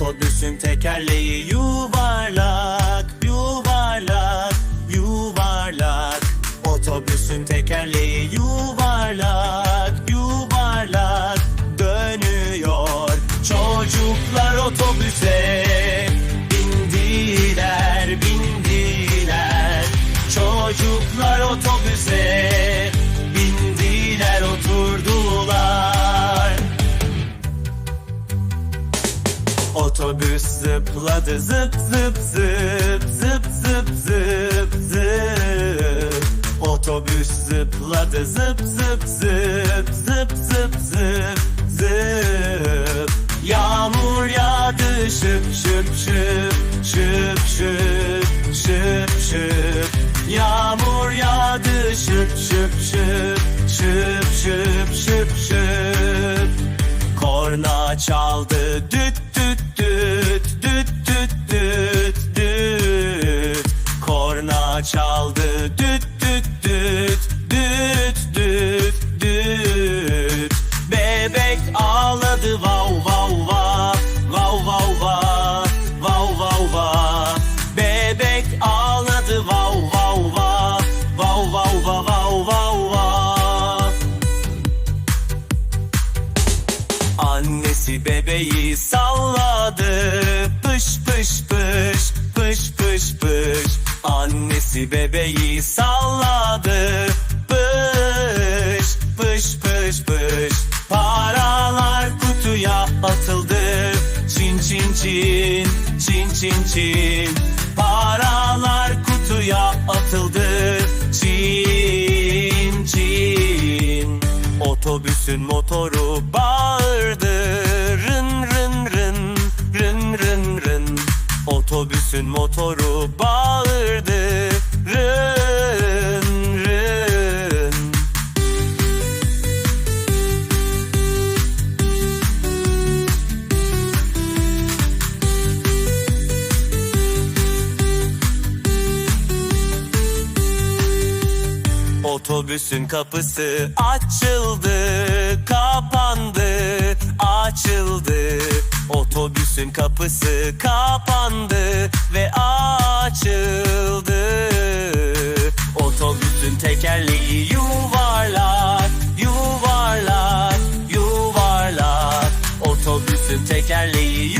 Otobüsün tekerleği yuvarlak, yuvarlak, yuvarlak. Otobüsün tekerleği yuvarlak, yuvarlak dönüyor. Çocuklar otobüse bindiler, bindiler. Çocuklar otobüse Otobüs zıpladı zıp zıp zıp zıp zıp zıp zıp Otobüs zıpladı zıp zıp zıp zıp zıp zıp zıp Yağmur yağdı şıp şıp şıp şıp şıp şıp şıp Yağmur yağdı şıp şıp şıp şıp şıp şıp şıp Korna çaldı düt çaldı. Düt düt düt düt düt düt. Bebek ağladı vav vav vav. Vav vav vav vav vav vav. Bebek ağladı vav vav vav. Vav vav vav vav vav vav. Annesi bebeği salladı. Pış pış pış Annesi bebeği salladı. Pış pış pış pış. Paralar kutuya atıldı. Çin çin çin çin çin çin. Paralar kutuya atıldı. Çin çin. Otobüsün motoru bağırdı. Rın rın rın rın rın rın. Otobüsün motoru bağırdı Otobüsün kapısı açıldı, kapandı, açıldı. Otobüsün kapısı kapandı ve açıldı. Otobüsün tekerleği yuvarlak, yuvarlak, yuvarlak. Otobüsün tekerleği